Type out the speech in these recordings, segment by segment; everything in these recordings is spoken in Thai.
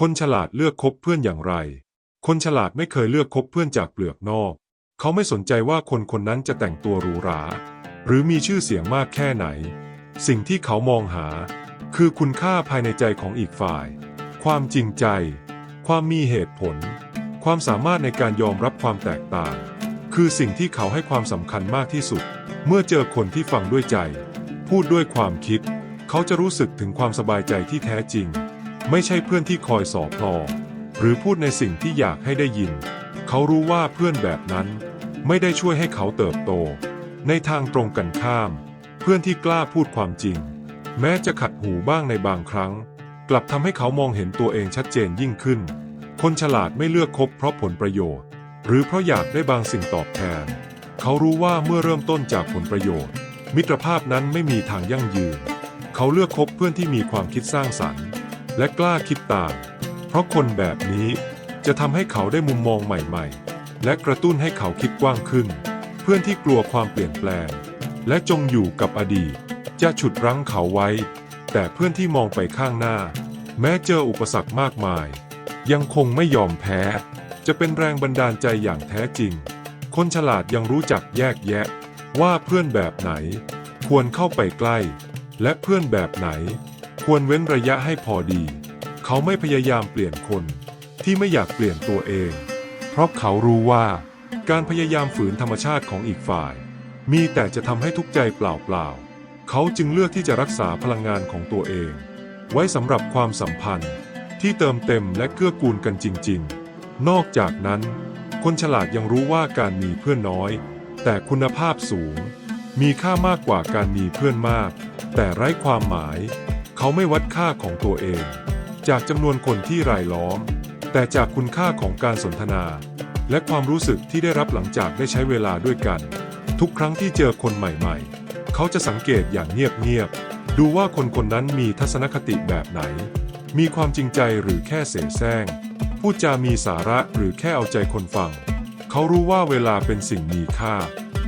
คนฉลาดเลือกคบเพื่อนอย่างไร คนฉลาดไม่เคยเลือกคบเพื่อนจากเปลือกนอก เขาไม่สนใจว่าคนคนนั้นจะแต่งตัวหรูหรา หรือมีชื่อเสียงมากแค่ไหน สิ่งที่เขามองหา คือคุณค่าภายในใจของอีกฝ่าย ความจริงใจ ความมีเหตุผล ความสามารถในการยอมรับความแตกต่าง คือสิ่งที่เขาให้ความสำคัญมากที่สุด เมื่อเจอคนที่ฟังด้วยใจ พูดด้วยความคิด เขาจะรู้สึกถึงความสบายใจที่แท้จริง ไม่ใช่เพื่อนที่คอยสอบพลอหรือพูดในสิ่งที่อยากให้ได้ยิน เขารู้ว่าเพื่อนแบบนั้น ไม่ได้ช่วยให้เขาเติบโต ในทางตรงกันข้าม เพื่อนที่กล้าพูดความจริง แม้จะขัดหูบ้างในบางครั้ง กลับทำให้เขามองเห็นตัวเองชัดเจนยิ่งขึ้น คนฉลาดไม่เลือกคบเพราะผลประโยชน์ หรือเพราะอยากได้บางสิ่งตอบแทน เขารู้ว่าเมื่อเริ่มต้นจากผลประโยชน์ มิตรภาพนั้นไม่มีทางยั่งยืน เขาเลือกคบเพื่อนที่มีความคิดสร้างสรรค์ และกล้าคิดต่าง เพราะคนแบบนี้จะทำให้เขาได้มุมมองใหม่ๆ และกระตุ้นให้เขาคิดกว้างขึ้น เพื่อนที่กลัวความเปลี่ยนแปลง และจงอยู่กับอดีต จะฉุดรั้งเขาไว้ แต่เพื่อนที่มองไปข้างหน้า แม้เจออุปสรรคมากมาย ยังคงไม่ยอมแพ้ จะเป็นแรงบันดาลใจอย่างแท้จริง คนฉลาดยังรู้จักแยกแยะ ว่าเพื่อนแบบไหน ควรเข้าไปใกล้ และเพื่อนแบบไหน ควรเว้นระยะให้พอดี เขาไม่พยายามเปลี่ยนคนที่ไม่อยากเปลี่ยนตัวเอง เพราะเขารู้ว่าการพยายามฝืนธรรมชาติของอีกฝ่าย มีแต่จะทำให้ทุกใจเปล่าๆ เขาจึงเลือกที่จะรักษาพลังงานของตัวเอง ไว้สำหรับความสัมพันธ์ที่เติมเต็มและเกื้อกูลกันจริง ๆ นอกจากนั้น คนฉลาดยังรู้ว่าการมีเพื่อนน้อย แต่คุณภาพสูง มีค่ามากกว่าการมีเพื่อนมาก แต่ไร้ความหมาย เขาไม่วัดค่าของตัวเอง จากจำนวนคนที่รายล้อม แต่จากคุณค่าของการสนทนา และความรู้สึกที่ได้รับหลังจากได้ใช้เวลาด้วยกัน ทุกครั้งที่เจอคนใหม่ๆ เขาจะสังเกตอย่างเงียบๆดูว่าคนคนนั้นมีทัศนคติแบบไหน มีความจริงใจหรือแค่เสแสร้งพูดจามีสาระหรือแค่เอาใจคนฟัง เขารู้ว่าเวลาเป็นสิ่งมีค่า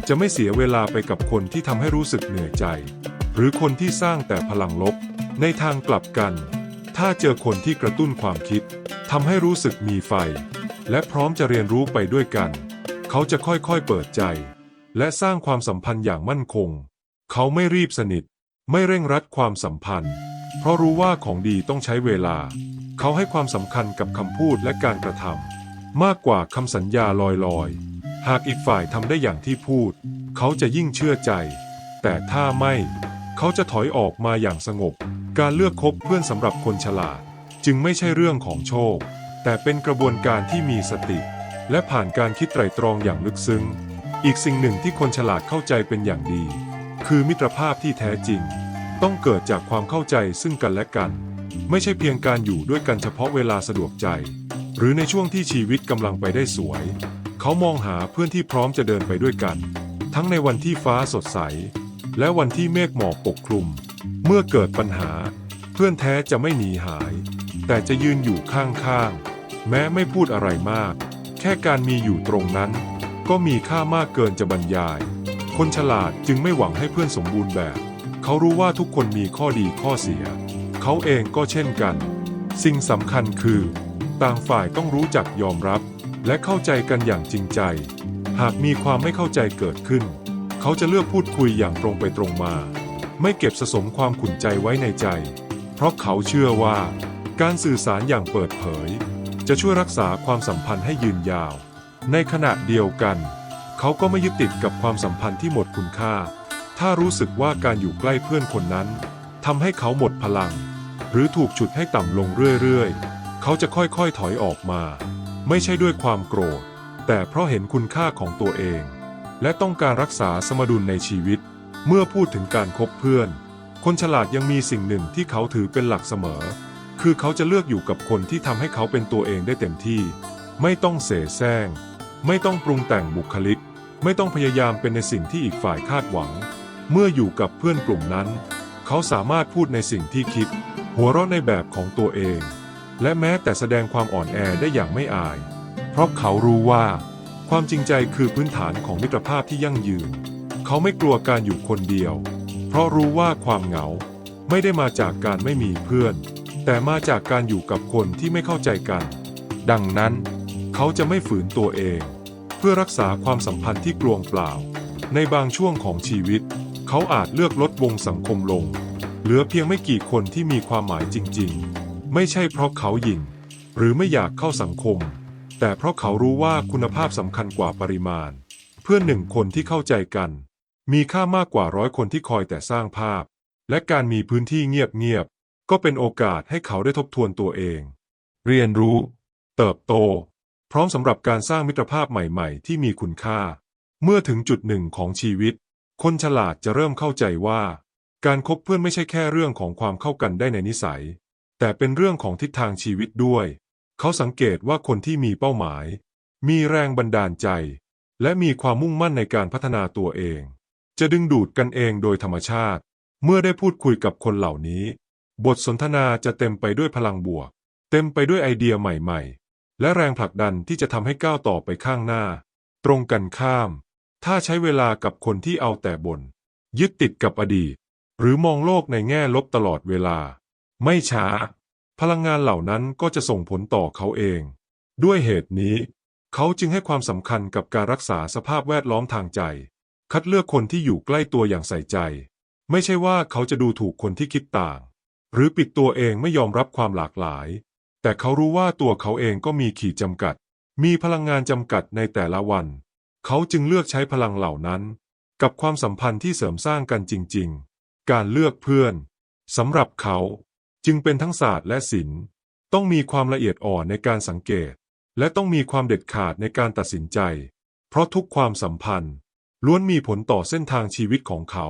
จะไม่เสียเวลาไปกับคนที่ทำให้รู้สึกเหนื่อยใจ หรือคนที่สร้างแต่พลังลบ ในทางกลับกัน ถ้าเจอคนที่กระตุ้นความคิดทำให้รู้สึกมีไฟ และพร้อมจะเรียนรู้ไปด้วยกัน เขาจะค่อยๆเปิดใจ และสร้างความสัมพันธ์อย่างมั่นคง เขาไม่รีบสนิท ไม่เร่งรัดความสัมพันธ์ เพราะรู้ว่าของดีต้องใช้เวลา เขาให้ความสำคัญกับคำพูดและการกระทำมากกว่าคำสัญญาลอยๆ หากอีกฝ่ายทำได้อย่างที่พูด เขาจะยิ่งเชื่อใจ แต่ถ้าไม่ เขาจะถอยออกมาอย่างสงบ การเลือกคบเพื่อนสำหรับคนฉลาด จึงไม่ใช่เรื่องของโชค แต่เป็นกระบวนการที่มีสติ และผ่านการคิดไตรตรองอย่างลึกซึ้ง อีกสิ่งหนึ่งที่คนฉลาดเข้าใจเป็นอย่างดี คือมิตรภาพที่แท้จริง ต้องเกิดจากความเข้าใจซึ่งกันและกัน ไม่ใช่เพียงการอยู่ด้วยกันเฉพาะเวลาสะดวกใจ หรือในช่วงที่ชีวิตกำลังไปได้สวย เขามองหาเพื่อนที่พร้อมจะเดินไปด้วยกัน ทั้งในวันที่ฟ้าสดใส และวันที่เมฆหมอกปกคลุม เมื่อเกิดปัญหา เพื่อนแท้จะไม่หนีหาย แต่จะยืนอยู่ข้างๆ แม้ไม่พูดอะไรมาก แค่การมีอยู่ตรงนั้น ก็มีค่ามากเกินจะบรรยาย คนฉลาดจึงไม่หวังให้เพื่อนสมบูรณ์แบบ เขารู้ว่าทุกคนมีข้อดีข้อเสีย เขาเองก็เช่นกัน สิ่งสำคัญคือ ต่างฝ่ายต้องรู้จักยอมรับ และเข้าใจกันอย่างจริงใจ หากมีความไม่เข้าใจเกิดขึ้น เขาจะเลือกพูดคุยอย่างตรงไปตรงมา ไม่เก็บสะสมความขุ่นใจไว้ในใจ เพราะเขาเชื่อว่า การสื่อสารอย่างเปิดเผย จะช่วยรักษาความสัมพันธ์ให้ยืนยาว ในขณะเดียวกัน เขาก็ไม่ยึดติดกับความสัมพันธ์ที่หมดคุณค่า ถ้ารู้สึกว่าการอยู่ใกล้เพื่อนคนนั้นทำให้เขาหมดพลัง หรือถูกฉุดให้ต่ำลงเรื่อยๆ เขาจะค่อยๆถอยออกมา ไม่ใช่ด้วยความโกรธ แต่เพราะเห็นคุณค่าของตัวเอง และต้องการรักษาสมดุลในชีวิต เมื่อพูดถึงการคบเพื่อน คนฉลาดยังมีสิ่งหนึ่งที่เขาถือเป็นหลักเสมอ คือเขาจะเลือกอยู่กับคนที่ทำให้เขาเป็นตัวเองได้เต็มที่ ไม่ต้องเสแสร้ง ไม่ต้องปรุงแต่งบุคลิก ไม่ต้องพยายามเป็นในสิ่งที่อีกฝ่ายคาดหวัง เมื่ออยู่กับเพื่อนกลุ่มนั้น เขาสามารถพูดในสิ่งที่คิด หัวเราะในแบบของตัวเอง และแม้แต่แสดงความอ่อนแอได้อย่างไม่อาย เพราะเขารู้ว่า ความจริงใจคือพื้นฐานของมิตรภาพที่ยั่งยืน เขาไม่กลัวการอยู่คนเดียว เพราะรู้ว่าความเหงาไม่ได้มาจากการไม่มีเพื่อน แต่มาจากการอยู่กับคนที่ไม่เข้าใจกัน ดังนั้น เขาจะไม่ฝืนตัวเอง เพื่อรักษาความสัมพันธ์ที่กลวงเปล่า ในบางช่วงของชีวิต เขาอาจเลือกลดวงสังคมลง เหลือเพียงไม่กี่คนที่มีความหมายจริง ๆ ไม่ใช่เพราะเขาหยิ่ง หรือไม่อยากเข้าสังคม แต่เพราะเขารู้ว่าคุณภาพสำคัญกว่าปริมาณ เพื่อนหนึ่งคนที่เข้าใจกัน มีค่ามากกว่าร้อยคนที่คอยแต่สร้างภาพ และการมีพื้นที่เงียบๆก็เป็นโอกาสให้เขาได้ทบทวนตัวเอง เรียนรู้ เติบโต พร้อมสำหรับการสร้างมิตรภาพใหม่ๆ ที่มีคุณค่า เมื่อถึงจุดหนึ่งของชีวิต คนฉลาดจะเริ่มเข้าใจว่า การคบเพื่อนไม่ใช่แค่เรื่องของความเข้ากันได้ในนิสัย แต่เป็นเรื่องของทิศทางชีวิตด้วย เขาสังเกตว่าคนที่มีเป้าหมาย มีแรงบันดาลใจ และมีความมุ่งมั่นในการพัฒนาตัวเอง จะดึงดูดกันเองโดยธรรมชาติ เมื่อได้พูดคุยกับคนเหล่านี้ บทสนทนาจะเต็มไปด้วยพลังบวก เต็มไปด้วยไอเดียใหม่ๆ และแรงผลักดันที่จะทำให้ก้าวต่อไปข้างหน้า ตรงกันข้าม ถ้าใช้เวลากับคนที่เอาแต่บน่นยึดติดกับอดีต หรือมองโลกในแง่ลบตลอดเวลา ไม่ช้า พลังงานเหล่านั้นก็จะส่งผลต่อเขาเอง ด้วยเหตุนี้ เขาจึงให้ความสำคัญกับการรักษาสภาพแวดล้อมทางใจ คัดเลือกคนที่อยู่ใกล้ตัวอย่างใส่ใจ ไม่ใช่ว่าเขาจะดูถูกคนที่คิดต่าง หรือปิดตัวเองไม่ยอมรับความหลากหลาย แต่เขารู้ว่าตัวเขาเองก็มีขีดจำกัด มีพลังงานจำกัดในแต่ละวัน เขาจึงเลือกใช้พลังเหล่านั้น กับความสัมพันธ์ที่เสริมสร้างกันจริง ๆ การเลือกเพื่อนสำหรับเขา จึงเป็นทั้งศาสตร์และศิลป์ต้องมีความละเอียดอ่อนในการสังเกต และต้องมีความเด็ดขาดในการตัดสินใจ เพราะทุกความสัมพันธ์ ล้วนมีผลต่อเส้นทางชีวิตของเขา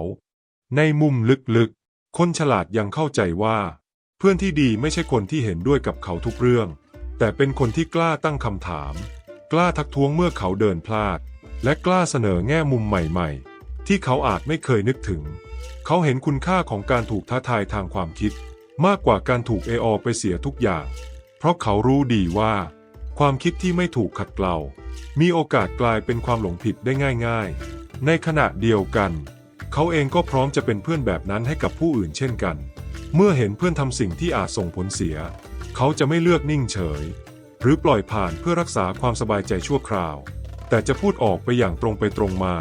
ในมุมลึกๆ คนฉลาดยังเข้าใจว่า เพื่อนที่ดีไม่ใช่คนที่เห็นด้วยกับเขาทุกเรื่อง แต่เป็นคนที่กล้าตั้งคำถาม กล้าทักท้วงเมื่อเขาเดินพลาด และกล้าเสนอแง่มุมใหม่ๆ ที่เขาอาจไม่เคยนึกถึง เขาเห็นคุณค่าของการถูกท้าทายทางความคิด มากกว่าการถูกเออไปเสียทุกอย่าง เพราะเขารู้ดีว่า ความคิดที่ไม่ถูกขัดเกลา มีโอกาสกลายเป็นความหลงผิดได้ง่ายๆ ในขณะเดียวกัน เขาเองก็พร้อมจะเป็นเพื่อนแบบนั้นให้กับผู้อื่นเช่นกัน เมื่อเห็นเพื่อนทำสิ่งที่อาจส่งผลเสีย เขาจะไม่เลือกนิ่งเฉย หรือปล่อยผ่านเพื่อรักษาความสบายใจชั่วคราว แต่จะพูดออกไปอย่างตรงไปตรงมา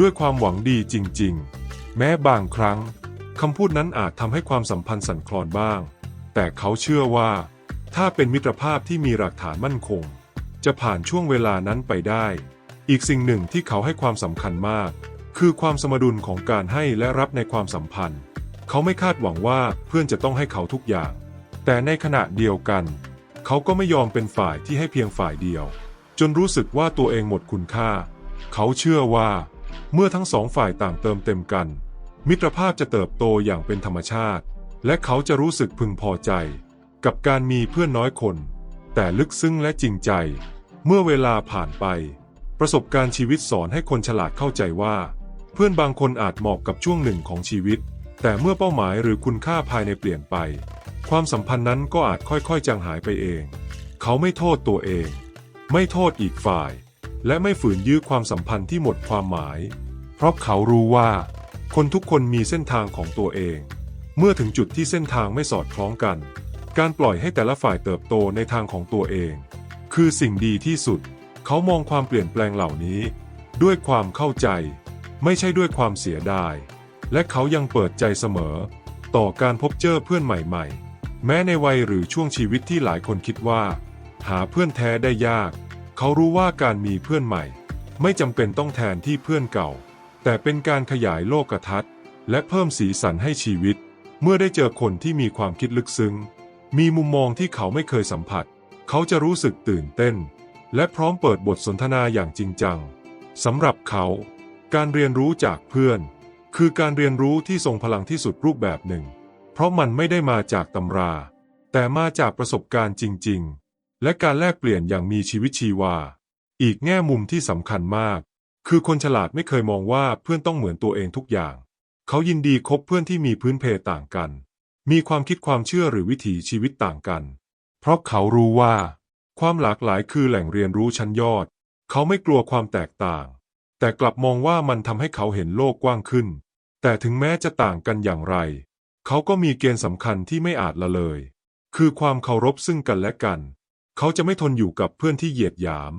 ด้วยความหวังดีจริง ๆ แม้บางครั้ง คำพูดนั้นอาจทำให้ความสัมพันธ์สั่นคลอนบ้าง แต่เขาเชื่อว่า ถ้าเป็นมิตรภาพที่มีหลักฐานมั่นคง จะผ่านช่วงเวลานั้นไปได้ อีกสิ่งหนึ่งที่เขาให้ความสำคัญมาก คือความสมดุลของการให้และรับในความสัมพันธ์ เขาไม่คาดหวังว่าเพื่อนจะต้องให้เขาทุกอย่าง แต่ในขณะเดียวกัน เขาก็ไม่ยอมเป็นฝ่ายที่ให้เพียงฝ่ายเดียว จนรู้สึกว่าตัวเองหมดคุณค่า เขาเชื่อว่า เมื่อทั้งสองฝ่ายต่างเติมเต็มกัน มิตรภาพจะเติบโตอย่างเป็นธรรมชาติ และเขาจะรู้สึกพึงพอใจ กับการมีเพื่อนน้อยคน แต่ลึกซึ้งและจริงใจ เมื่อเวลาผ่านไป ประสบการณ์ชีวิตสอนให้คนฉลาดเข้าใจว่า เพื่อนบางคนอาจเหมาะกับช่วงหนึ่งของชีวิต แต่เมื่อเป้าหมายหรือคุณค่าภายในเปลี่ยนไป ความสัมพันธ์นั้นก็อาจค่อยๆจางหายไปเอง เขาไม่โทษตัวเอง ไม่โทษอีกฝ่าย และไม่ฝืนยื้อความสัมพันธ์ที่หมดความหมาย เพราะเขารู้ว่า คนทุกคนมีเส้นทางของตัวเอง เมื่อถึงจุดที่เส้นทางไม่สอดคล้องกัน การปล่อยให้แต่ละฝ่ายเติบโตในทางของตัวเอง คือสิ่งดีที่สุด เขามองความเปลี่ยนแปลงเหล่านี้ ด้วยความเข้าใจ ไม่ใช่ด้วยความเสียดาย และเขายังเปิดใจเสมอ ต่อการพบเจอเพื่อนใหม่ๆ แม้ในวัยหรือช่วงชีวิตที่หลายคนคิดว่า หาเพื่อนแท้ได้ยาก เขารู้ว่าการมีเพื่อนใหม่ ไม่จำเป็นต้องแทนที่เพื่อนเก่า แต่เป็นการขยายโลกทัศน์ และเพิ่มสีสันให้ชีวิต เมื่อได้เจอคนที่มีความคิดลึกซึ้ง มีมุมมองที่เขาไม่เคยสัมผัส เขาจะรู้สึกตื่นเต้น และพร้อมเปิดบทสนทนาอย่างจริงจังสำหรับเขา การเรียนรู้จากเพื่อน คือการเรียนรู้ที่ทรงพลังที่สุดรูปแบบหนึ่ง เพราะมันไม่ได้มาจากตำรา แต่มาจากประสบการณ์จริง ๆ และการแลกเปลี่ยนอย่างมีชีวิตชีวา อีกแง่มุมที่สำคัญมาก คือคนฉลาดไม่เคยมองว่าเพื่อนต้องเหมือนตัวเองทุกอย่าง เขายินดีคบเพื่อนที่มีพื้นเพต่างกัน มีความคิดความเชื่อหรือวิถีชีวิตต่างกัน เพราะเขารู้ว่า ความหลากหลายคือแหล่งเรียนรู้ชั้นยอด เขาไม่กลัวความแตกต่าง แต่กลับมองว่ามันทำให้เขาเห็นโลกกว้างขึ้น แต่ถึงแม้จะต่างกันอย่างไร เขาก็มีเกณฑ์สำคัญที่ไม่อาจละเลย คือความเคารพซึ่งกันและกัน เขาจะไม่ทนอยู่กับเพื่อนที่เหยียดหยาม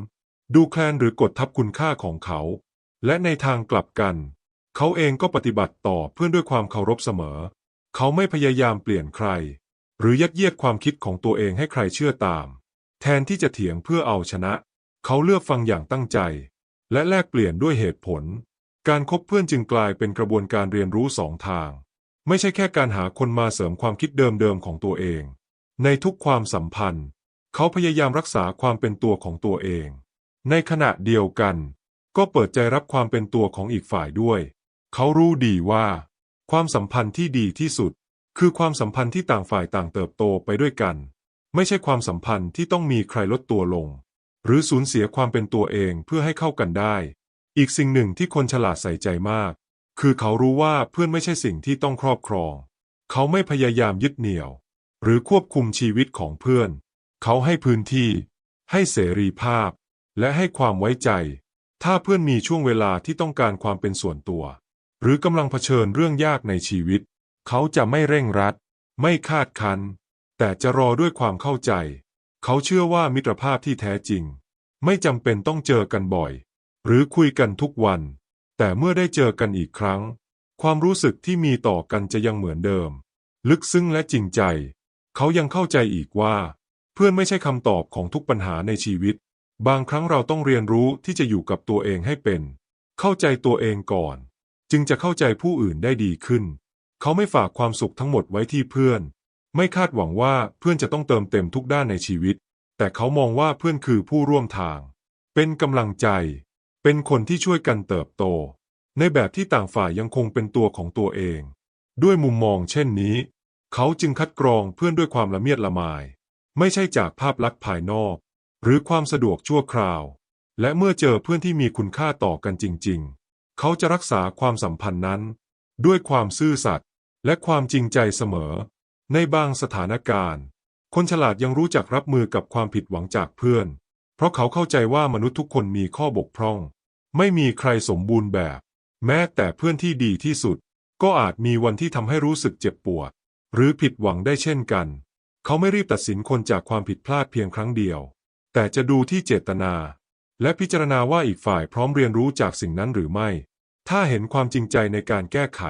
ดูแคลนหรือกดทับคุณค่าของเขา และในทางกลับกัน เขาเองก็ปฏิบัติต่อเพื่อนด้วยความเคารพเสมอ เขาไม่พยายามเปลี่ยนใคร หรือยัดเยียดความคิดของตัวเองให้ใครเชื่อตาม แทนที่จะเถียงเพื่อเอาชนะ เขาเลือกฟังอย่างตั้งใจ และแลกเปลี่ยนด้วยเหตุผล การคบเพื่อนจึงกลายเป็นกระบวนการเรียนรู้สองทาง ไม่ใช่แค่การหาคนมาเสริมความคิดเดิมๆของตัวเอง ในทุกความสัมพันธ์ เขาพยายามรักษาความเป็นตัวของตัวเอง ในขณะเดียวกัน ก็เปิดใจรับความเป็นตัวของอีกฝ่ายด้วย เขารู้ดีว่า ความสัมพันธ์ที่ดีที่สุด คือความสัมพันธ์ที่ต่างฝ่ายต่างเติบโตไปด้วยกัน ไม่ใช่ความสัมพันธ์ที่ต้องมีใครลดตัวลง หรือสูญเสียความเป็นตัวเองเพื่อให้เข้ากันได้ อีกสิ่งหนึ่งที่คนฉลาดใส่ใจมาก คือเขารู้ว่าเพื่อนไม่ใช่สิ่งที่ต้องครอบครอง เขาไม่พยายามยึดเหนี่ยว หรือควบคุมชีวิตของเพื่อน เขาให้พื้นที่ ให้เสรีภาพ และให้ความไว้ใจ ถ้าเพื่อนมีช่วงเวลาที่ต้องการความเป็นส่วนตัว หรือกำลังเผชิญเรื่องยากในชีวิต เขาจะไม่เร่งรัด ไม่คาดคัน แต่จะรอด้วยความเข้าใจ เขาเชื่อว่ามิตรภาพที่แท้จริง ไม่จำเป็นต้องเจอกันบ่อย หรือคุยกันทุกวัน แต่เมื่อได้เจอกันอีกครั้ง ความรู้สึกที่มีต่อกันจะยังเหมือนเดิม ลึกซึ้งและจริงใจ เขายังเข้าใจอีกว่า เพื่อนไม่ใช่คำตอบของทุกปัญหาในชีวิต บางครั้งเราต้องเรียนรู้ที่จะอยู่กับตัวเองให้เป็น เข้าใจตัวเองก่อน จึงจะเข้าใจผู้อื่นได้ดีขึ้น เขาไม่ฝากความสุขทั้งหมดไว้ที่เพื่อน ไม่คาดหวังว่าเพื่อนจะต้องเติมเต็มทุกด้านในชีวิต แต่เขามองว่าเพื่อนคือผู้ร่วมทาง เป็นกำลังใจ เป็นคนที่ช่วยกันเติบโต ในแบบที่ต่างฝ่ายยังคงเป็นตัวของตัวเอง ด้วยมุมมองเช่นนี้ เขาจึงคัดกรองเพื่อนด้วยความละเมียดละไมายไม่ใช่จากภาพลักษณ์ภายนอก หรือความสะดวกชั่วคราว และเมื่อเจอเพื่อนที่มีคุณค่าต่อกันจริง ๆ เขาจะรักษาความสัมพันธ์นั้น ด้วยความซื่อสัตย์และความจริงใจเสมอ ในบางสถานการณ์ คนฉลาดยังรู้จักรับมือกับความผิดหวังจากเพื่อน เพราะเขาเข้าใจว่ามนุษย์ทุกคนมีข้อบกพร่อง ไม่มีใครสมบูรณ์แบบ แม้แต่เพื่อนที่ดีที่สุด ก็อาจมีวันที่ทำให้รู้สึกเจ็บปวด หรือผิดหวังได้เช่นกัน เขาไม่รีบตัดสินคนจากความผิดพลาดเพียงครั้งเดียว แต่จะดูที่เจตนา และพิจารณาว่าอีกฝ่ายพร้อมเรียนรู้จากสิ่งนั้นหรือไม่ ถ้าเห็นความจริงใจในการแก้ไข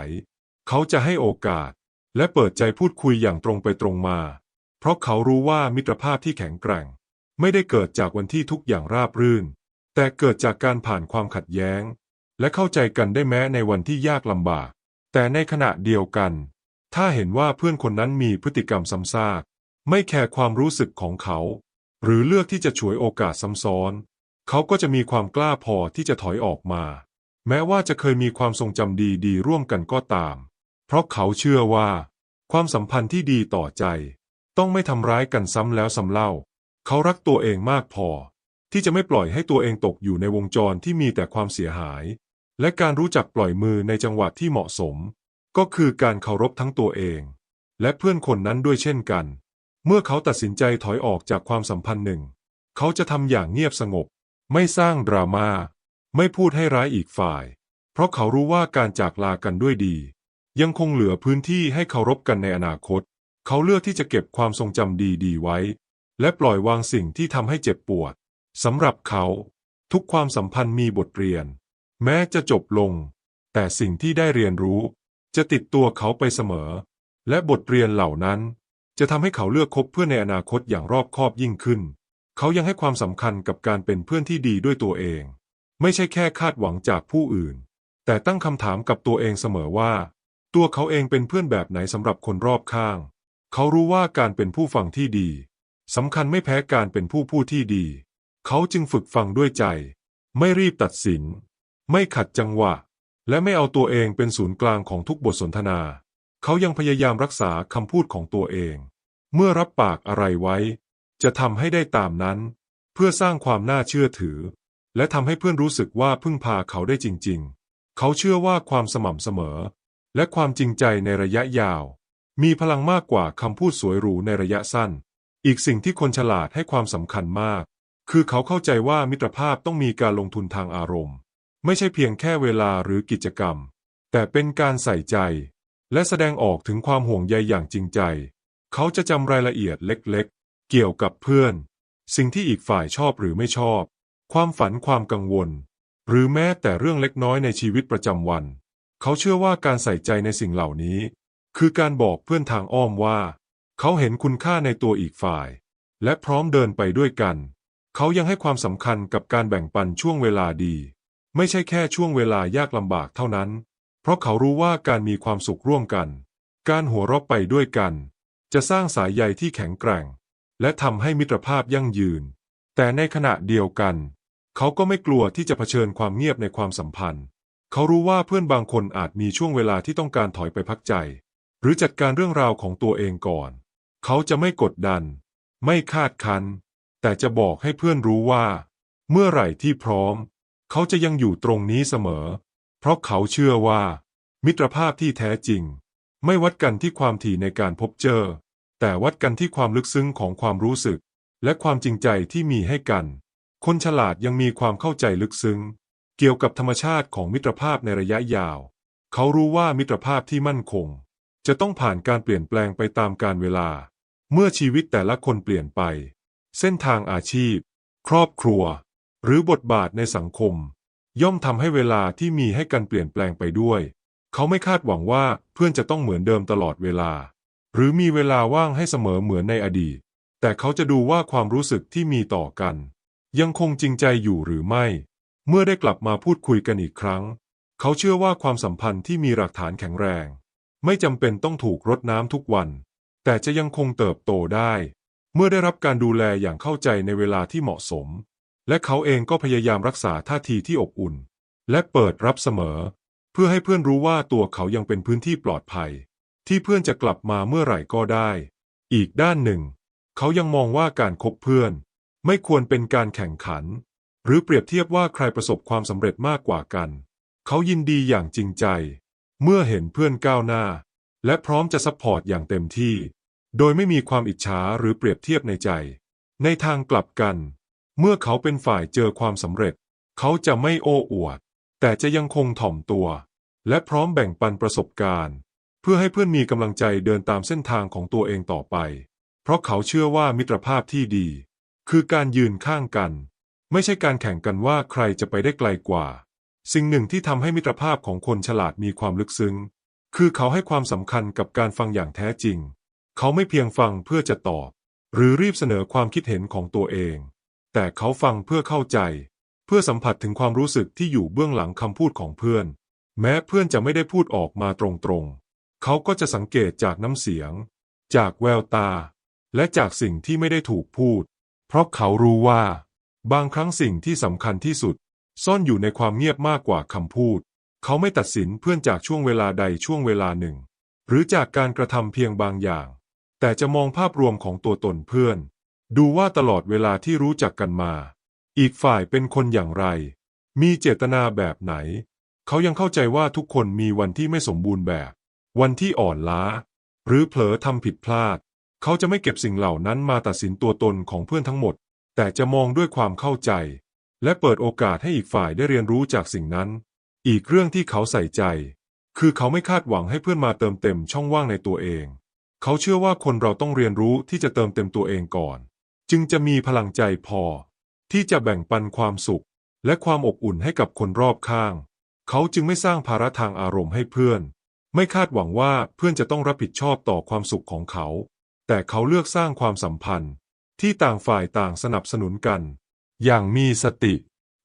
เขาจะให้โอกาส และเปิดใจพูดคุยอย่างตรงไปตรงมา เพราะเขารู้ว่ามิตรภาพที่แข็งแกร่ง ไม่ได้เกิดจากวันที่ทุกอย่างราบรื่น แต่เกิดจากการผ่านความขัดแย้ง และเข้าใจกันได้แม้ในวันที่ยากลำบาก แต่ในขณะเดียวกัน ถ้าเห็นว่าเพื่อนคนนั้นมีพฤติกรรมซ้ำซากไม่แคร์ความรู้สึกของเขา หรือเลือกที่จะฉวยโอกาสซ้ำซ้อน เขาก็จะมีความกล้าพอที่จะถอยออกมา แม้ว่าจะเคยมีความทรงจำดีๆร่วมกันก็ตาม เพราะเขาเชื่อว่า ความสัมพันธ์ที่ดีต่อใจ ต้องไม่ทำร้ายกันซ้ำแล้วซ้ำเล่า เขารักตัวเองมากพอ ที่จะไม่ปล่อยให้ตัวเองตกอยู่ในวงจรที่มีแต่ความเสียหาย และการรู้จักปล่อยมือในจังหวะที่เหมาะสม ก็คือการเคารพทั้งตัวเอง และเพื่อนคนนั้นด้วยเช่นกัน เมื่อเขาตัดสินใจถอยออกจากความสัมพันธ์หนึ่ง เขาจะทำอย่างเงียบสงบ ไม่สร้างดราม่าไม่พูดให้ร้ายอีกฝ่าย เพราะเขารู้ว่าการจากลากันด้วยดี ยังคงเหลือพื้นที่ให้เคารพกันในอนาคต เขาเลือกที่จะเก็บความทรงจำดีๆไว้ และปล่อยวางสิ่งที่ทำให้เจ็บปวดสำหรับเขา ทุกความสัมพันธ์มีบทเรียน แม้จะจบลง แต่สิ่งที่ได้เรียนรู้ จะติดตัวเขาไปเสมอ และบทเรียนเหล่านั้น จะทำให้เขาเลือกคบเพื่อนในอนาคตอย่างรอบคอบยิ่งขึ้น เขายังให้ความสำคัญกับการเป็นเพื่อนที่ดีด้วยตัวเอง ไม่ใช่แค่คาดหวังจากผู้อื่น แต่ตั้งคำถามกับตัวเองเสมอว่า ตัวเขาเองเป็นเพื่อนแบบไหนสำหรับคนรอบข้าง เขารู้ว่าการเป็นผู้ฟังที่ดีสำคัญไม่แพ้การเป็นผู้พูดที่ดี เขาจึงฝึกฟังด้วยใจ ไม่รีบตัดสิน ไม่ขัดจังหวะ และไม่เอาตัวเองเป็นศูนย์กลางของทุกบทสนทนา เขายังพยายามรักษาคำพูดของตัวเอง เมื่อรับปากอะไรไว้ จะทำให้ได้ตามนั้น เพื่อสร้างความน่าเชื่อถือ และทำให้เพื่อนรู้สึกว่าพึ่งพาเขาได้จริง ๆ เขาเชื่อว่าความสม่ำเสมอ และความจริงใจในระยะยาว มีพลังมากกว่าคำพูดสวยหรูในระยะสั้น อีกสิ่งที่คนฉลาดให้ความสำคัญมาก คือเขาเข้าใจว่ามิตรภาพต้องมีการลงทุนทางอารมณ์ ไม่ใช่เพียงแค่เวลาหรือกิจกรรม แต่เป็นการใส่ใจ และแสดงออกถึงความห่วงใยอย่างจริงใจ เขาจะจำรายละเอียดเล็กๆ เกี่ยวกับเพื่อน สิ่งที่อีกฝ่ายชอบหรือไม่ชอบ ความฝันความกังวล หรือแม้แต่เรื่องเล็กน้อยในชีวิตประจำวัน เขาเชื่อว่าการใส่ใจในสิ่งเหล่านี้ คือการบอกเพื่อนทางอ้อมว่า เขาเห็นคุณค่าในตัวอีกฝ่าย และพร้อมเดินไปด้วยกัน เขายังให้ความสำคัญกับการแบ่งปันช่วงเวลาดี ไม่ใช่แค่ช่วงเวลายากลำบากเท่านั้น เพราะเขารู้ว่าการมีความสุขร่วมกัน การหัวเราะไปด้วยกัน จะสร้างสายใยที่แข็งแกร่ง และทำให้มิตรภาพยั่งยืน แต่ในขณะเดียวกัน เขาก็ไม่กลัวที่จะเผชิญความเงียบในความสัมพันธ์ เขารู้ว่าเพื่อนบางคนอาจมีช่วงเวลาที่ต้องการถอยไปพักใจ หรือจัดการเรื่องราวของตัวเองก่อน เขาจะไม่กดดัน ไม่คาดคัน แต่จะบอกให้เพื่อนรู้ว่า เมื่อไหร่ที่พร้อม เขาจะยังอยู่ตรงนี้เสมอ เพราะเขาเชื่อว่า มิตรภาพที่แท้จริง ไม่วัดกันที่ความถี่ในการพบเจอ แต่วัดกันที่ความลึกซึ้งของความรู้สึก และความจริงใจที่มีให้กัน คนฉลาดยังมีความเข้าใจลึกซึ้ง เกี่ยวกับธรรมชาติของมิตรภาพในระยะยาว เขารู้ว่ามิตรภาพที่มั่นคง จะต้องผ่านการเปลี่ยนแปลงไปตามกาลเวลา เมื่อชีวิตแต่ละคนเปลี่ยนไป เส้นทางอาชีพ ครอบครัว หรือบทบาทในสังคม ย่อมทำให้เวลาที่มีให้กันเปลี่ยนแปลงไปด้วย เขาไม่คาดหวังว่าเพื่อนจะต้องเหมือนเดิมตลอดเวลา หรือมีเวลาว่างให้เสมอเหมือนในอดีต แต่เขาจะดูว่าความรู้สึกที่มีต่อกัน ยังคงจริงใจอยู่หรือไม่ เมื่อได้กลับมาพูดคุยกันอีกครั้ง เขาเชื่อว่าความสัมพันธ์ที่มีหลักฐานแข็งแรง ไม่จำเป็นต้องถูกรดน้ำทุกวัน แต่จะยังคงเติบโตได้ เมื่อได้รับการดูแลอย่างเข้าใจในเวลาที่เหมาะสม และเขาเองก็พยายามรักษาท่าทีที่อบอุ่น และเปิดรับเสมอ เพื่อให้เพื่อนรู้ว่าตัวเขายังเป็นพื้นที่ปลอดภัย ที่เพื่อนจะกลับมาเมื่อไหร่ก็ได้ อีกด้านหนึ่ง เขายังมองว่าการคบเพื่อน ไม่ควรเป็นการแข่งขัน หรือเปรียบเทียบว่าใครประสบความสำเร็จมากกว่ากัน เขายินดีอย่างจริงใจ เมื่อเห็นเพื่อนก้าวหน้า และพร้อมจะซัพพอร์ตอย่างเต็มที่ โดยไม่มีความอิจฉาหรือเปรียบเทียบในใจ ในทางกลับกัน เมื่อเขาเป็นฝ่ายเจอความสำเร็จ เขาจะไม่โอ้อวด แต่จะยังคงถ่อมตัว และพร้อมแบ่งปันประสบการณ์ เพื่อให้เพื่อนมีกำลังใจเดินตามเส้นทางของตัวเองต่อไป เพราะเขาเชื่อว่ามิตรภาพที่ดี คือการยืนข้างกัน ไม่ใช่การแข่งกันว่าใครจะไปได้ไกลกว่า สิ่งหนึ่งที่ทำให้มิตรภาพของคนฉลาดมีความลึกซึ้ง คือเขาให้ความสำคัญกับการฟังอย่างแท้จริง เขาไม่เพียงฟังเพื่อจะตอบ หรือรีบเสนอความคิดเห็นของตัวเอง แต่เขาฟังเพื่อเข้าใจ เพื่อสัมผัสถึงความรู้สึกที่อยู่เบื้องหลังคำพูดของเพื่อน แม้เพื่อนจะไม่ได้พูดออกมาตรงๆ เขาก็จะสังเกตจากน้ำเสียง จากแววตา และจากสิ่งที่ไม่ได้ถูกพูด เพราะเขารู้ว่า บางครั้งสิ่งที่สำคัญที่สุด ซ่อนอยู่ในความเงียบมากกว่าคำพูด เขาไม่ตัดสินเพื่อนจากช่วงเวลาใดช่วงเวลาหนึ่ง หรือจากการกระทำเพียงบางอย่าง แต่จะมองภาพรวมของตัวตนเพื่อน ดูว่าตลอดเวลาที่รู้จักกันมา อีกฝ่ายเป็นคนอย่างไร มีเจตนาแบบไหน เขายังเข้าใจว่าทุกคนมีวันที่ไม่สมบูรณ์แบบ วันที่อ่อนล้า หรือเผลอทำผิดพลาด เขาจะไม่เก็บสิ่งเหล่านั้นมาตัดสินตัวตนของเพื่อนทั้งหมด แต่จะมองด้วยความเข้าใจ และเปิดโอกาสให้อีกฝ่ายได้เรียนรู้จากสิ่งนั้น อีกเรื่องที่เขาใส่ใจ คือเขาไม่คาดหวังให้เพื่อนมาเติมเต็มช่องว่างในตัวเอง เขาเชื่อว่าคนเราต้องเรียนรู้ที่จะเติมเต็มตัวเองก่อน จึงจะมีพลังใจพอ ที่จะแบ่งปันความสุข และความอบอุ่นให้กับคนรอบข้าง เขาจึงไม่สร้างภาระทางอารมณ์ให้เพื่อน ไม่คาดหวังว่าเพื่อนจะต้องรับผิดชอบต่อความสุขของเขา แต่เขาเลือกสร้างความสัมพันธ์ ที่ต่างฝ่ายต่างสนับสนุนกัน อย่างมีสติ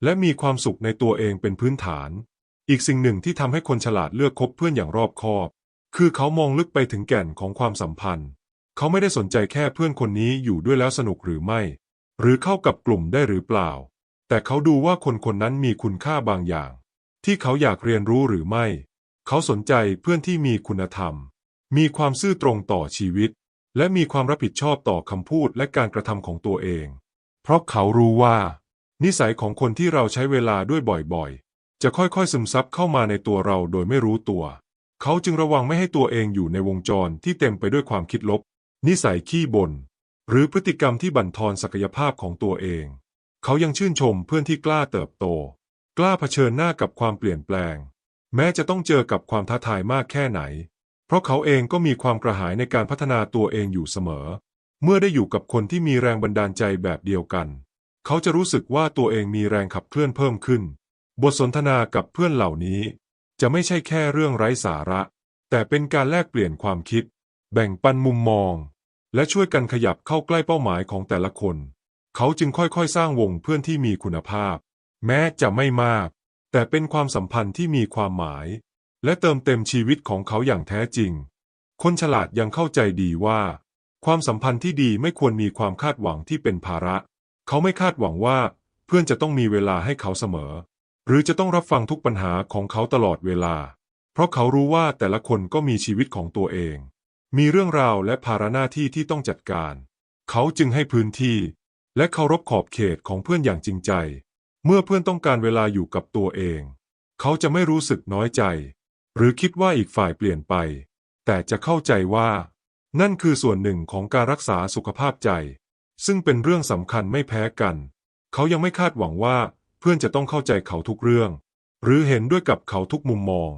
และมีความสุขในตัวเองเป็นพื้นฐาน อีกสิ่งหนึ่งที่ทำให้คนฉลาดเลือกคบเพื่อนอย่างรอบคอบ คือเขามองลึกไปถึงแก่นของความสัมพันธ์ เขาไม่ได้สนใจแค่เพื่อนคนนี้อยู่ด้วยแล้วสนุกหรือไม่ หรือเข้ากับกลุ่มได้หรือเปล่า แต่เขาดูว่าคนคนนั้นมีคุณค่าบางอย่าง ที่เขาอยากเรียนรู้หรือไม่ เขาสนใจเพื่อนที่มีคุณธรรม มีความซื่อตรงต่อชีวิต และมีความรับผิดชอบต่อคำพูดและการกระทำของตัวเอง เพราะเขารู้ว่า นิสัยของคนที่เราใช้เวลาด้วยบ่อยๆ จะค่อยๆซึมซับเข้ามาในตัวเราโดยไม่รู้ตัวเขาจึงระวังไม่ให้ตัวเองอยู่ในวงจรที่เต็มไปด้วยความคิดลบ นิสัยขี้บ่นหรือพฤติกรรมที่บั่นทอนศักยภาพของตัวเอง เขายังชื่นชมเพื่อนที่กล้าเติบโต กล้าเผชิญหน้ากับความเปลี่ยนแปลง แม้จะต้องเจอกับความท้าทายมากแค่ไหน เพราะเขาเองก็มีความกระหายในการพัฒนาตัวเองอยู่เสมอ เมื่อได้อยู่กับคนที่มีแรงบันดาลใจแบบเดียวกัน เขาจะรู้สึกว่าตัวเองมีแรงขับเคลื่อนเพิ่มขึ้น บทสนทนากับเพื่อนเหล่านี้ จะไม่ใช่แค่เรื่องไร้สาระ แต่เป็นการแลกเปลี่ยนความคิด แบ่งปันมุมมอง และช่วยกันขยับเข้าใกล้เป้าหมายของแต่ละคน เขาจึงค่อยๆ สร้างวงเพื่อนที่มีคุณภาพ แม้จะไม่มาก แต่เป็นความสัมพันธ์ที่มีความหมาย และเติมเต็มชีวิตของเขาอย่างแท้จริง คนฉลาดยังเข้าใจดีว่า ความสัมพันธ์ที่ดีไม่ควรมีความคาดหวังที่เป็นภาระ เขาไม่คาดหวังว่าเพื่อนจะต้องมีเวลาให้เขาเสมอ หรือจะต้องรับฟังทุกปัญหาของเขาตลอดเวลา เพราะเขารู้ว่าแต่ละคนก็มีชีวิตของตัวเอง มีเรื่องราวและภาระหน้าที่ที่ต้องจัดการ เขาจึงให้พื้นที่ และเคารพขอบเขตของเพื่อนอย่างจริงใจ เมื่อเพื่อนต้องการเวลาอยู่กับตัวเอง เขาจะไม่รู้สึกน้อยใจ หรือคิดว่าอีกฝ่ายเปลี่ยนไป แต่จะเข้าใจว่า นั่นคือส่วนหนึ่งของการรักษาสุขภาพใจ ซึ่งเป็นเรื่องสำคัญไม่แพ้กัน เขายังไม่คาดหวังว่าเพื่อนจะต้องเข้าใจเขาทุกเรื่อง หรือเห็นด้วยกับเขาทุกมุมมอง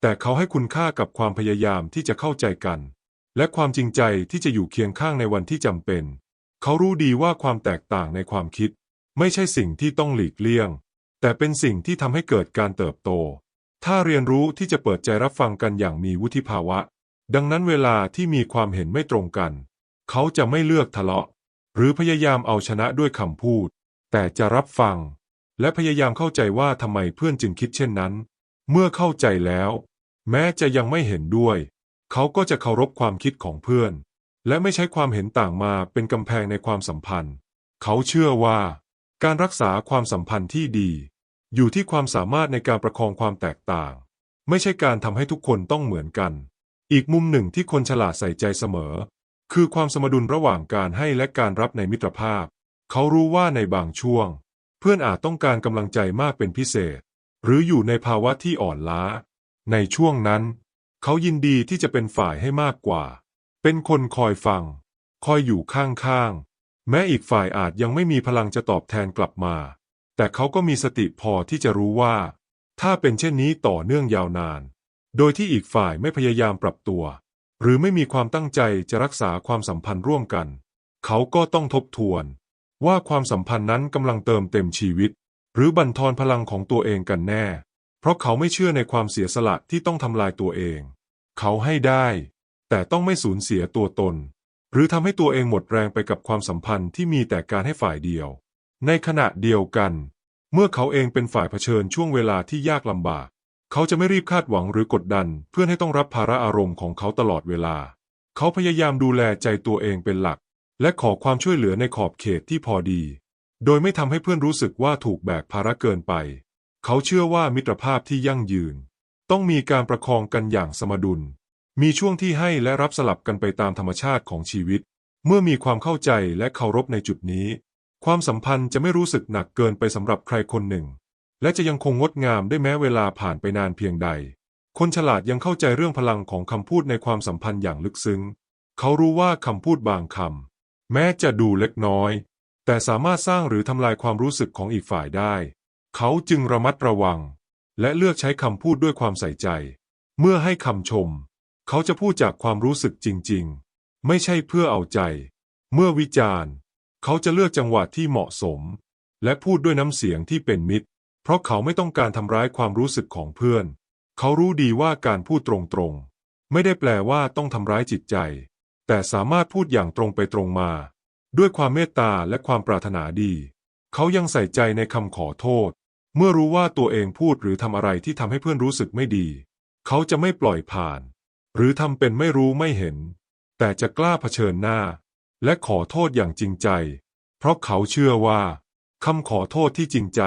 แต่เขาให้คุณค่ากับความพยายามที่จะเข้าใจกัน และความจริงใจที่จะอยู่เคียงข้างในวันที่จำเป็น เขารู้ดีว่าความแตกต่างในความคิด ไม่ใช่สิ่งที่ต้องหลีกเลี่ยง แต่เป็นสิ่งที่ทำให้เกิดการเติบโต ถ้าเรียนรู้ที่จะเปิดใจรับฟังกันอย่างมีวุฒิภาวะ ดังนั้นเวลาที่มีความเห็นไม่ตรงกัน เขาจะไม่เลือกทะเลาะ หรือพยายามเอาชนะด้วยคำพูด แต่จะรับฟัง และพยายามเข้าใจว่าทำไมเพื่อนจึงคิดเช่นนั้น เมื่อเข้าใจแล้ว แม้จะยังไม่เห็นด้วย เขาก็จะเคารพความคิดของเพื่อน และไม่ใช้ความเห็นต่างมาเป็นกำแพงในความสัมพันธ์ เขาเชื่อว่า การรักษาความสัมพันธ์ที่ดี อยู่ที่ความสามารถในการประคองความแตกต่าง ไม่ใช่การทำให้ทุกคนต้องเหมือนกัน อีกมุมหนึ่งที่คนฉลาดใส่ใจเสมอ คือความสมดุลระหว่างการให้และการรับในมิตรภาพ เขารู้ว่าในบางช่วง เพื่อนอาจต้องการกำลังใจมากเป็นพิเศษ หรืออยู่ในภาวะที่อ่อนล้า ในช่วงนั้น เขายินดีที่จะเป็นฝ่ายให้มากกว่า เป็นคนคอยฟัง คอยอยู่ข้างๆ แม้อีกฝ่ายอาจยังไม่มีพลังจะตอบแทนกลับมา แต่เขาก็มีสติพอที่จะรู้ว่า ถ้าเป็นเช่นนี้ต่อเนื่องยาวนาน โดยที่อีกฝ่ายไม่พยายามปรับตัว หรือไม่มีความตั้งใจจะรักษาความสัมพันธ์ร่วมกัน เขาก็ต้องทบทวน ว่าความสัมพันธ์นั้นกำลังเติมเต็มชีวิต หรือบั่นทอนพลังของตัวเองกันแน่ เพราะเขาไม่เชื่อในความเสียสละที่ต้องทำลายตัวเอง เขาให้ได้ แต่ต้องไม่สูญเสียตัวตน หรือทำให้ตัวเองหมดแรงไปกับความสัมพันธ์ที่มีแต่การให้ฝ่ายเดียว ในขณะเดียวกัน เมื่อเขาเองเป็นฝ่ายเผชิญช่วงเวลาที่ยากลำบาก เขาจะไม่รีบคาดหวังหรือกดดัน เพื่อให้ต้องรับภาระอารมณ์ของเขาตลอดเวลา เขาพยายามดูแลใจตัวเองเป็นหลัก และขอความช่วยเหลือในขอบเขตที่พอดี โดยไม่ทำให้เพื่อนรู้สึกว่าถูกแบกภาระเกินไป เขาเชื่อว่ามิตรภาพที่ยั่งยืน ต้องมีการประคองกันอย่างสมดุล มีช่วงที่ให้และรับสลับกันไปตามธรรมชาติของชีวิต เมื่อมีความเข้าใจและเคารพในจุดนี้ ความสัมพันธ์จะไม่รู้สึกหนักเกินไปสำหรับใครคนหนึ่ง และจะยังคงงดงามได้แม้เวลาผ่านไปนานเพียงใด คนฉลาดยังเข้าใจเรื่องพลังของคำพูดในความสัมพันธ์อย่างลึกซึ้ง เขารู้ว่าคำพูดบางคำแม้จะดูเล็กน้อย แต่สามารถสร้างหรือทำลายความรู้สึกของอีกฝ่ายได้ เขาจึงระมัดระวัง และเลือกใช้คำพูดด้วยความใส่ใจ เมื่อให้คำชม เขาจะพูดจากความรู้สึกจริง ๆ ไม่ใช่เพื่อเอาใจ เมื่อวิจารณ์ เขาจะเลือกจังหวะที่เหมาะสม และพูดด้วยน้ำเสียงที่เป็นมิตร เพราะเขาไม่ต้องการทำร้ายความรู้สึกของเพื่อน เขารู้ดีว่าการพูดตรงๆ ไม่ได้แปลว่าต้องทำร้ายจิตใจ แต่สามารถพูดอย่างตรงไปตรงมา ด้วยความเมตตาและความปรารถนาดี เขายังใส่ใจในคำขอโทษ เมื่อรู้ว่าตัวเองพูดหรือทำอะไรที่ทำให้เพื่อนรู้สึกไม่ดี เขาจะไม่ปล่อยผ่าน หรือทำเป็นไม่รู้ไม่เห็น แต่จะกล้าเผชิญหน้า และขอโทษอย่างจริงใจ เพราะเขาเชื่อว่าคำขอโทษที่จริงใจ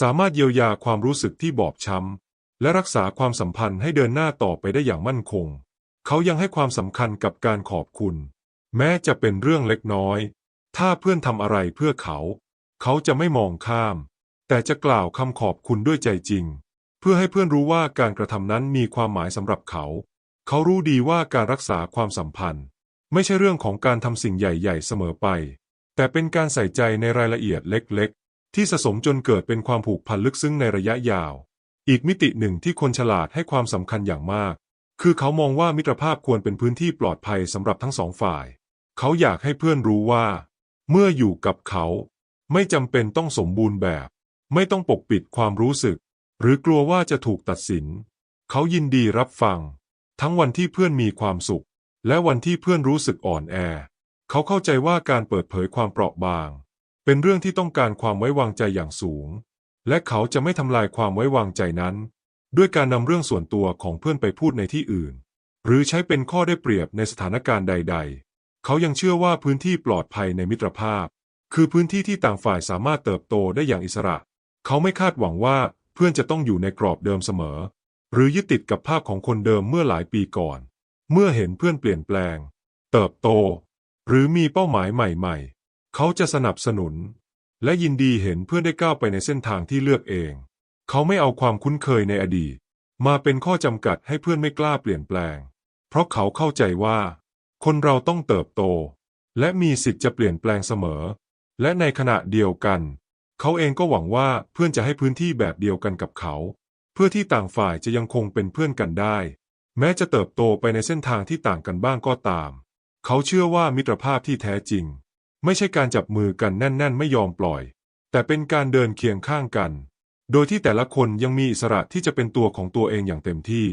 สามารถเยียวยาความรู้สึกที่บอบช้ำ และรักษาความสัมพันธ์ให้เดินหน้าต่อไปได้อย่างมั่นคง เขายังให้ความสำคัญกับการขอบคุณ แม้จะเป็นเรื่องเล็กน้อย ถ้าเพื่อนทำอะไรเพื่อเขา เขาจะไม่มองข้าม แต่จะกล่าวคำขอบคุณด้วยใจจริง เพื่อให้เพื่อนรู้ว่าการกระทำนั้นมีความหมายสำหรับเขา เขารู้ดีว่าการรักษาความสัมพันธ์ ไม่ใช่เรื่องของการทำสิ่งใหญ่ ๆ เสมอไป แต่เป็นการใส่ใจในรายละเอียดเล็ก ๆ ที่สะสมจนเกิดเป็นความผูกพันลึกซึ้งในระยะยาว อีกมิติหนึ่งที่คนฉลาดให้ความสำคัญอย่างมาก คือเขามองว่ามิตรภาพควรเป็นพื้นที่ปลอดภัยสำหรับทั้งสองฝ่าย เขาอยากให้เพื่อนรู้ว่า เมื่ออยู่กับเขา ไม่จำเป็นต้องสมบูรณ์แบบ ไม่ต้องปกปิดความรู้สึก หรือกลัวว่าจะถูกตัดสิน เขายินดีรับฟัง ทั้งวันที่เพื่อนมีความสุข และวันที่เพื่อนรู้สึกอ่อนแอ เขาเข้าใจว่าการเปิดเผยความเปราะบาง เป็นเรื่องที่ต้องการความไว้วางใจอย่างสูง และเขาจะไม่ทำลายความไว้วางใจนั้น ด้วยการนำเรื่องส่วนตัวของเพื่อนไปพูดในที่อื่น หรือใช้เป็นข้อได้เปรียบในสถานการณ์ใด ๆ เขายังเชื่อว่าพื้นที่ปลอดภัยในมิตรภาพ คือพื้นที่ที่ต่างฝ่ายสามารถเติบโตได้อย่างอิสระ เขาไม่คาดหวังว่าเพื่อนจะต้องอยู่ในกรอบเดิมเสมอ หรือยึดติดกับภาพของคนเดิมเมื่อหลายปีก่อน เมื่อเห็นเพื่อนเปลี่ยนแปลง เติบโต หรือมีเป้าหมายใหม่ ๆ เขาจะสนับสนุน และยินดีเห็นเพื่อนได้ก้าวไปในเส้นทางที่เลือกเอง เขาไม่เอาความคุ้นเคยในอดีต มาเป็นข้อจำกัดให้เพื่อนไม่กล้าเปลี่ยนแปลง เพราะเขาเข้าใจว่า คนเราต้องเติบโต และมีสิทธิ์จะเปลี่ยนแปลงเสมอ และในขณะเดียวกัน เขาเองก็หวังว่าเพื่อนจะให้พื้นที่แบบเดียวกันกับเขา เพื่อที่ต่างฝ่ายจะยังคงเป็นเพื่อนกันได้ แม้จะเติบโตไปในเส้นทางที่ต่างกันบ้างก็ตาม เขาเชื่อว่ามิตรภาพที่แท้จริง ไม่ใช่การจับมือกันแน่น ๆ ไม่ยอมปล่อย แต่เป็นการเดินเคียงข้างกัน โดยที่แต่ละคนยังมีอิสระที่จะเป็นตัวของตัวเองอย่างเต็มที่